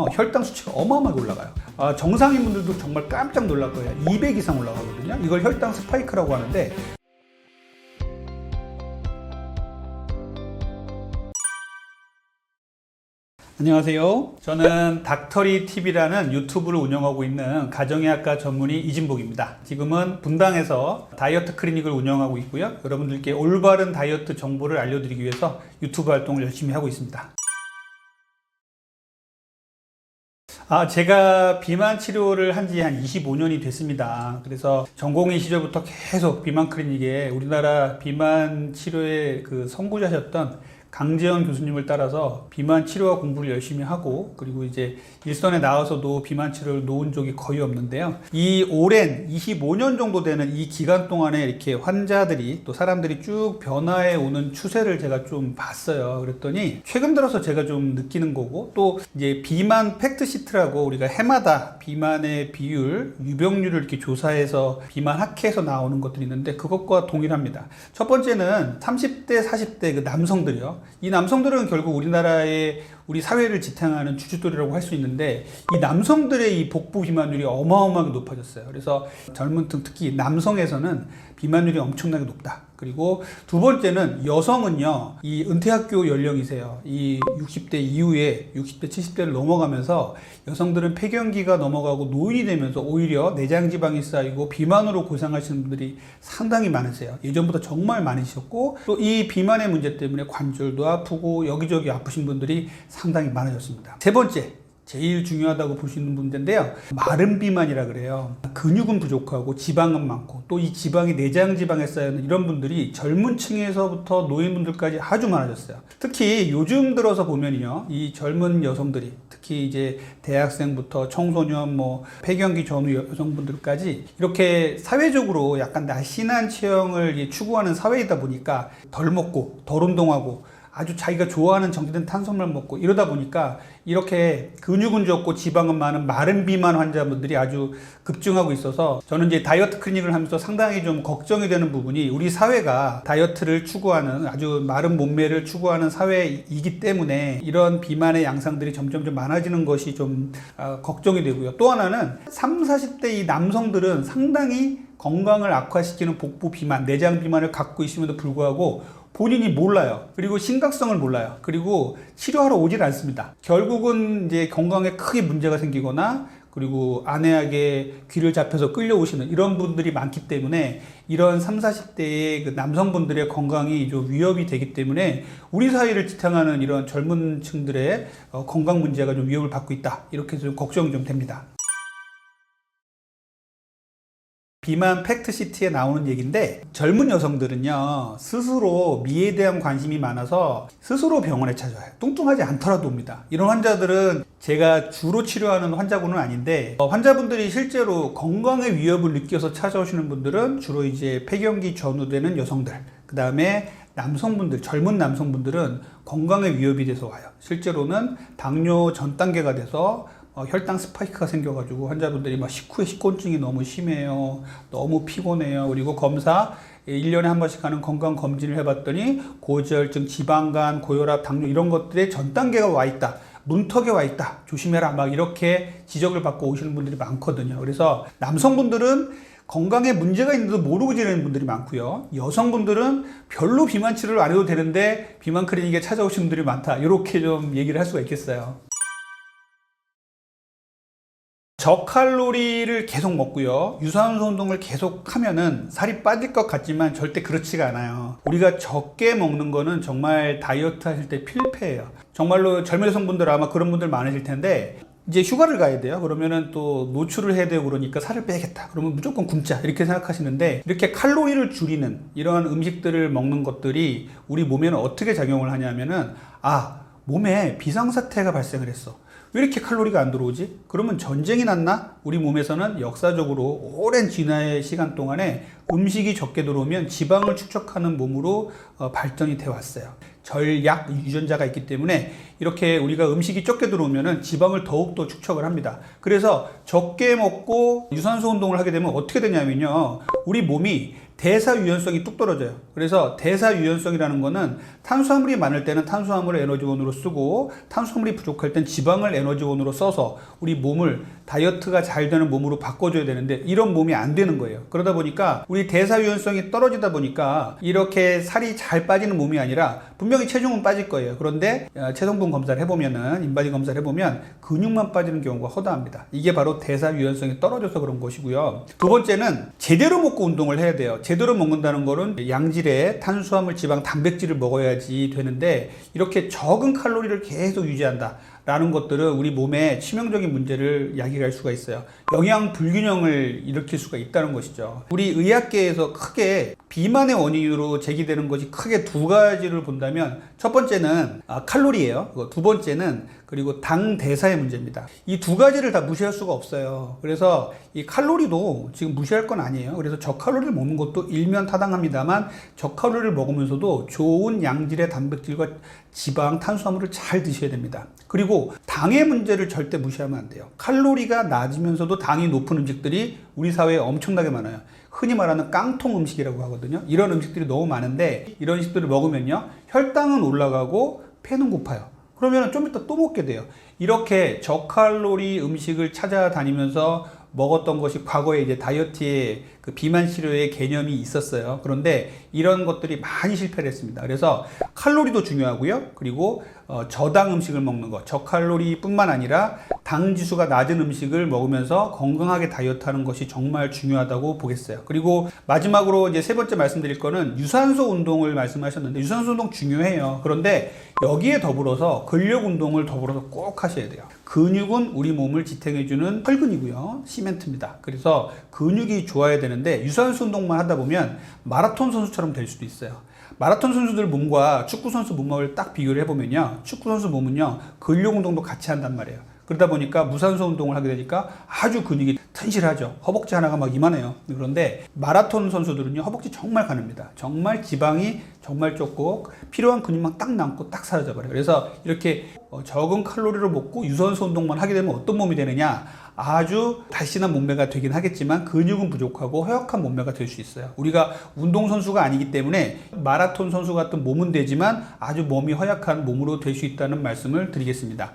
어, 혈당 수치가 어마어마하게 올라가요. 아, 정상인 분들도 정말 깜짝 놀랄 거예요. 200 이상 올라가거든요. 이걸 혈당 스파이크라고 하는데 안녕하세요. 저는 닥터리 TV라는 유튜브를 운영하고 있는 가정의학과 전문의 이진복입니다. 지금은 분당에서 다이어트 클리닉을 운영하고 있고요. 여러분들께 올바른 다이어트 정보를 알려드리기 위해서 유튜브 활동을 열심히 하고 있습니다. 아, 제가 비만 치료를 한 지 한 25년이 됐습니다. 그래서 전공의 시절부터 계속 비만 클리닉에 우리나라 비만 치료의 그 선구자셨던 강재현 교수님을 따라서 비만 치료와 공부를 열심히 하고 그리고 이제 일선에 나와서도 비만 치료를 놓은 적이 거의 없는데요. 이 오랜 25년 정도 되는 이 기간 동안에 이렇게 환자들이 또 사람들이 쭉 변화해 오는 추세를 제가 좀 봤어요. 그랬더니 최근 들어서 제가 좀 느끼는 거고 또 이제 비만 팩트 시트라고 우리가 해마다 비만의 비율, 유병률을 이렇게 조사해서 비만 학회에서 나오는 것들이 있는데 그것과 동일합니다. 첫 번째는 30대, 40대 그 남성들이요. 이 남성들은 결국 우리나라의 우리 사회를 지탱하는 주춧돌이라고 할 수 있는데 이 남성들의 이 복부 비만율이 어마어마하게 높아졌어요. 그래서 젊은 층 특히 남성에서는 비만율이 엄청나게 높다. 그리고 두 번째는 여성은요, 이 은퇴학교 연령이세요. 이 60대 이후에 60대, 70대를 넘어가면서 여성들은 폐경기가 넘어가고 노인이 되면서 오히려 내장 지방이 쌓이고 비만으로 고생하시는 분들이 상당히 많으세요. 예전보다 정말 많으셨고 또 이 비만의 문제 때문에 관절도 아프고 여기저기 아프신 분들이 상당히 많아졌습니다. 세 번째, 제일 중요하다고 보시는 문제인데요. 마른 비만이라 그래요. 근육은 부족하고 지방은 많고 또 이 지방이 내장 지방에 쌓여있는 이런 분들이 젊은 층에서부터 노인분들까지 아주 많아졌어요. 특히 요즘 들어서 보면요. 이 젊은 여성들이 특히 이제 대학생부터 청소년 뭐 폐경기 전후 여성분들까지 이렇게 사회적으로 약간 날씬한 체형을 추구하는 사회이다 보니까 덜 먹고 덜 운동하고 아주 자기가 좋아하는 정제된 탄수화물 먹고 이러다 보니까 이렇게 근육은 적고 지방은 많은 마른 비만 환자분들이 아주 급증하고 있어서 저는 이제 다이어트 클리닉을 하면서 상당히 좀 걱정이 되는 부분이 우리 사회가 다이어트를 추구하는 아주 마른 몸매를 추구하는 사회이기 때문에 이런 비만의 양상들이 점점 좀 많아지는 것이 좀 아, 걱정이 되고요. 또 하나는 3, 40대 이 남성들은 상당히 건강을 악화시키는 복부 비만, 내장 비만을 갖고 있음에도 불구하고 본인이 몰라요. 그리고 심각성을 몰라요. 그리고 치료하러 오질 않습니다. 결국은 이제 건강에 크게 문제가 생기거나 그리고 아내에게 귀를 잡혀서 끌려오시는 이런 분들이 많기 때문에 이런 3, 40대의 그 남성분들의 건강이 좀 위협이 되기 때문에 우리 사회를 지탱하는 이런 젊은 층들의 어, 건강 문제가 좀 위협을 받고 있다. 이렇게 좀 걱정이 좀 됩니다. 비만 팩트시트에 나오는 얘기인데 젊은 여성들은요 스스로 미에 대한 관심이 많아서 스스로 병원에 찾아와요. 뚱뚱하지 않더라도 옵니다. 이런 환자들은 제가 주로 치료하는 환자군은 아닌데 어, 환자분들이 실제로 건강의 위협을 느껴서 찾아오시는 분들은 주로 이제 폐경기 전후되는 여성들 그 다음에 남성분들 젊은 남성분들은 건강의 위협이 돼서 와요. 실제로는 당뇨 전 단계가 돼서 어, 혈당 스파이크가 생겨가지고 환자분들이 막 식후에 식곤증이 너무 심해요. 너무 피곤해요. 그리고 검사 1년에 한 번씩 하는 건강 검진을 해봤더니 고지혈증, 지방간, 고혈압, 당뇨 이런 것들의 전 단계가 와 있다. 문턱에 와 있다. 조심해라. 막 이렇게 지적을 받고 오시는 분들이 많거든요. 그래서 남성분들은 건강에 문제가 있는데도 모르고 지내는 분들이 많고요. 여성분들은 별로 비만 치료를 안 해도 되는데 비만 클리닉에 찾아오시는 분들이 많다. 이렇게 좀 얘기를 할 수가 있겠어요. 저칼로리를 계속 먹고요. 유산소 운동을 계속 하면은 살이 빠질 것 같지만 절대 그렇지가 않아요. 우리가 적게 먹는 거는 정말 다이어트 하실 때 필패예요. 정말로 젊은 여성분들 아마 그런 분들 많으실 텐데 이제 휴가를 가야 돼요. 그러면은 또 노출을 해야 되고 그러니까 살을 빼야겠다. 그러면 무조건 굶자. 이렇게 생각하시는데 이렇게 칼로리를 줄이는 이러한 음식들을 먹는 것들이 우리 몸에는 어떻게 작용을 하냐면은 아, 몸에 비상사태가 발생을 했어. 왜 이렇게 칼로리가 안 들어오지? 그러면 전쟁이 났나? 우리 몸에서는 역사적으로 오랜 진화의 시간 동안에 음식이 적게 들어오면 지방을 축적하는 몸으로 어, 발전이 되어 왔어요. 절약 유전자가 있기 때문에 이렇게 우리가 음식이 적게 들어오면 지방을 더욱더 축적을 합니다. 그래서 적게 먹고 유산소 운동을 하게 되면 어떻게 되냐면요. 우리 몸이 대사 유연성이 뚝 떨어져요. 그래서 대사 유연성이라는 거는 탄수화물이 많을 때는 탄수화물을 에너지원으로 쓰고 탄수화물이 부족할 땐 지방을 에너지원으로 써서 우리 몸을 다이어트가 잘 되는 몸으로 바꿔줘야 되는데 이런 몸이 안 되는 거예요. 그러다 보니까 우리 대사 유연성이 떨어지다 보니까 이렇게 살이 잘 빠지는 몸이 아니라 분명히 체중은 빠질 거예요. 그런데 어, 체성분 검사를 해보면은 인바디 검사를 해보면 근육만 빠지는 경우가 허다합니다. 이게 바로 대사 유연성이 떨어져서 그런 것이고요. 두 번째는 제대로 먹고 운동을 해야 돼요. 제대로 먹는다는 거는 양질의 탄수화물, 지방, 단백질을 먹어야지 되는데 이렇게 적은 칼로리를 계속 유지한다. 라는 것들은 우리 몸에 치명적인 문제를 야기할 수가 있어요. 영양 불균형을 일으킬 수가 있다는 것이죠. 우리 의학계에서 크게 비만의 원인으로 제기되는 것이 크게 두 가지를 본다면 첫 번째는 아, 칼로리예요. 두 번째는 그리고 당 대사의 문제입니다. 이 두 가지를 다 무시할 수가 없어요. 그래서 이 칼로리도 지금 무시할 건 아니에요. 그래서 저칼로리를 먹는 것도 일면 타당합니다만 저칼로리를 먹으면서도 좋은 양질의 단백질과 지방, 탄수화물을 잘 드셔야 됩니다. 그리고 당의 문제를 절대 무시하면 안 돼요. 칼로리가 낮으면서도 당이 높은 음식들이 우리 사회에 엄청나게 많아요. 흔히 말하는 깡통 음식이라고 하거든요. 이런 음식들이 너무 많은데 이런 음식들을 먹으면요. 혈당은 올라가고 폐는 고파요. 그러면 좀 이따 또 먹게 돼요. 이렇게 저칼로리 음식을 찾아다니면서 먹었던 것이 과거에 이제 다이어트의 그 비만 치료의 개념이 있었어요. 그런데 이런 것들이 많이 실패를 했습니다. 그래서 칼로리도 중요하고요. 그리고 어, 저당 음식을 먹는 것, 저칼로리뿐만 아니라 당 지수가 낮은 음식을 먹으면서 건강하게 다이어트 하는 것이 정말 중요하다고 보겠어요. 그리고 마지막으로 이제 세 번째 말씀드릴 거는 유산소 운동을 말씀하셨는데 유산소 운동 중요해요. 그런데 여기에 더불어서 근력 운동을 더불어서 꼭 하셔야 돼요. 근육은 우리 몸을 지탱해주는 혈근이고요. 시멘트입니다. 그래서 근육이 좋아야 되는데 유산소 운동만 하다 보면 마라톤 선수처럼 될 수도 있어요. 마라톤 선수들 몸과 축구 선수 몸을 딱 비교를 해보면요. 축구 선수 몸은요, 근력 운동도 같이 한단 말이에요. 그러다 보니까 무산소 운동을 하게 되니까 아주 근육이 튼실하죠. 허벅지 하나가 막 이만해요. 그런데 마라톤 선수들은요, 허벅지 정말 가늡니다. 정말 지방이 정말 적고 필요한 근육만 딱 남고 딱 사라져버려요. 그래서 이렇게 어, 적은 칼로리를 먹고 유산소 운동만 하게 되면 어떤 몸이 되느냐? 아주 달신한 몸매가 되긴 하겠지만 근육은 부족하고 허약한 몸매가 될 수 있어요. 우리가 운동선수가 아니기 때문에 마라톤 선수 같은 몸은 되지만 아주 몸이 허약한 몸으로 될 수 있다는 말씀을 드리겠습니다.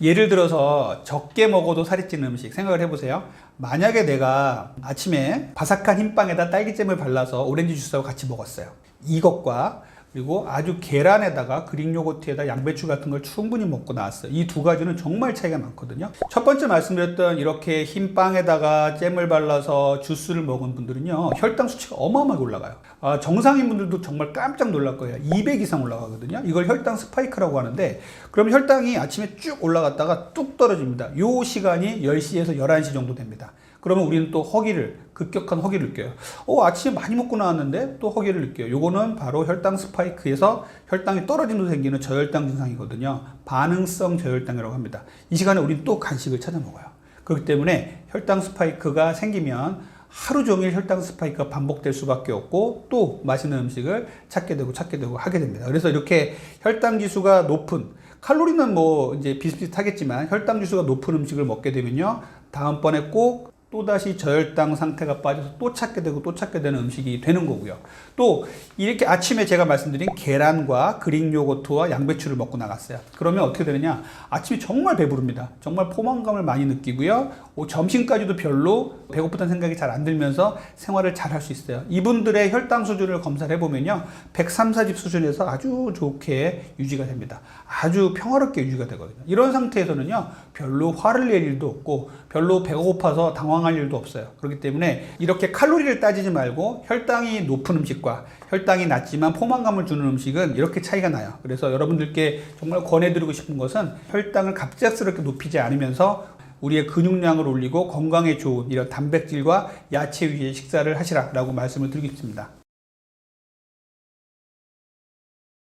예를 들어서 적게 먹어도 살이 찌는 음식 생각을 해보세요. 만약에 내가 아침에 바삭한 흰빵에다 딸기잼을 발라서 오렌지 주스하고 같이 먹었어요. 이것과 그리고 아주 계란에다가 그릭 요거트에다 양배추 같은 걸 충분히 먹고 나왔어요. 이 두 가지는 정말 차이가 많거든요. 첫 번째 말씀드렸던 이렇게 흰 빵에다가 잼을 발라서 주스를 먹은 분들은요, 혈당 수치가 어마어마하게 올라가요. 아, 정상인 분들도 정말 깜짝 놀랄 거예요. 200 이상 올라가거든요. 이걸 혈당 스파이크라고 하는데, 그럼 혈당이 아침에 쭉 올라갔다가 뚝 떨어집니다. 요 시간이 10시에서 11시 정도 됩니다. 그러면 우리는 또 허기를 급격한 허기를 느껴요. 어, 아침에 많이 먹고 나왔는데 또 허기를 느껴요. 요거는 바로 혈당 스파이크에서 혈당이 떨어지면서 생기는 저혈당 증상이거든요. 반응성 저혈당이라고 합니다. 이 시간에 우리는 또 간식을 찾아 먹어요. 그렇기 때문에 혈당 스파이크가 생기면 하루 종일 혈당 스파이크가 반복될 수밖에 없고 또 맛있는 음식을 찾게 되고 찾게 되고 하게 됩니다. 그래서 이렇게 혈당 지수가 높은 칼로리는 뭐 이제 비슷비슷하겠지만 혈당 지수가 높은 음식을 먹게 되면요. 다음번에 꼭 또다시 저혈당 상태가 빠져서 또 찾게 되고 또 찾게 되는 음식이 되는 거고요. 또 이렇게 아침에 제가 말씀드린 계란과 그릭 요거트와 양배추를 먹고 나갔어요. 그러면 어떻게 되느냐? 아침에 정말 배부릅니다. 정말 포만감을 많이 느끼고요. 오, 점심까지도 별로 배고프다는 생각이 잘 안 들면서 생활을 잘 할 수 있어요. 이분들의 혈당 수준을 검사를 해보면요. 103, 40 수준에서 아주 좋게 유지가 됩니다. 아주 평화롭게 유지가 되거든요. 이런 상태에서는요. 별로 화를 낼 일도 없고 별로 배가 고파서 당황 할 일도 없어요. 그렇기 때문에 이렇게 칼로리를 따지지 말고 혈당이 높은 음식과 혈당이 낮지만 포만감을 주는 음식은 이렇게 차이가 나요. 그래서 여러분들께 정말 권해드리고 싶은 것은 혈당을 갑작스럽게 높이지 않으면서 우리의 근육량을 올리고 건강에 좋은 이런 단백질과 야채 위의 식사를 하시라라고 말씀을 드리겠습니다.